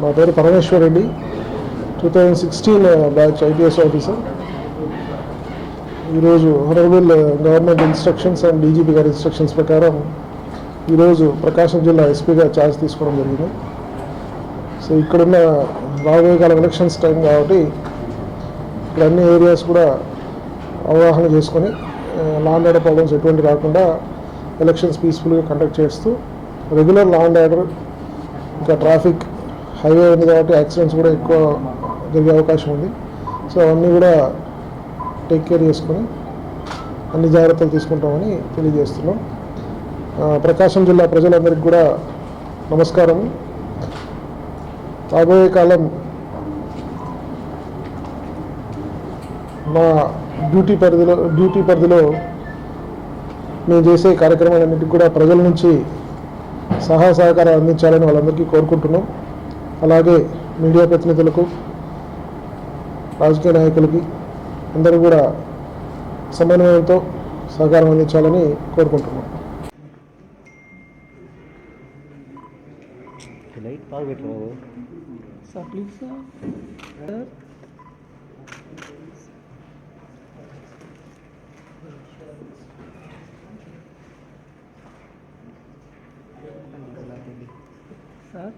మా పేరు Parameshwar Reddy two thousand sixteen batch IPS officer ఈరోజు honourable government instructions and DGP గారి instructions ప్రకారం ఈరోజు ప్రకాశం జిల్లా ఎస్పీగా ఛార్జ్ తీసుకోవడం జరిగింది. సో ఇక్కడున్న రాబోయే కాలం ఎలక్షన్స్ టైం కాబట్టి ఇక్కడ అన్ని ఏరియాస్ కూడా అవగాహన చేసుకొని లా అండ్ ఆర్డర్ ప్రాబ్లమ్స్ ఎటువంటి రాకుండా ఎలక్షన్స్ పీస్ఫుల్గా కండక్ట్ చేస్తూ రెగ్యులర్ లా అండ్ ఆర్డర్ ఇంకా ట్రాఫిక్ హైవే ఉంది కాబట్టి యాక్సిడెంట్స్ కూడా ఎక్కువ జరిగే అవకాశం ఉంది. సో అవన్నీ కూడా టేక్ కేర్ చేసుకొని అన్ని జాగ్రత్తలు తీసుకుంటామని తెలియజేస్తున్నాం. ప్రకాశం జిల్లా ప్రజలందరికీ కూడా నమస్కారం రాబోయే కాలం మా డ్యూటీ పరిధిలో డ్యూటీ పరిధిలో మేము చేసే కార్యక్రమాలన్నింటికి కూడా ప్రజల నుంచి సహాయ సహకారం అందించాలని వాళ్ళందరికీ కోరుకుంటున్నాం. అలాగే మీడియా ప్రతినిధులకు రాజకీయ నాయకులకి అందరూ కూడా సమన్వయంతో సహకారం అందించాలని కోరుకుంటున్నాం. లైట్ బాగా పెట్టరావు సార్ ప్లీజ్ సార్. సార్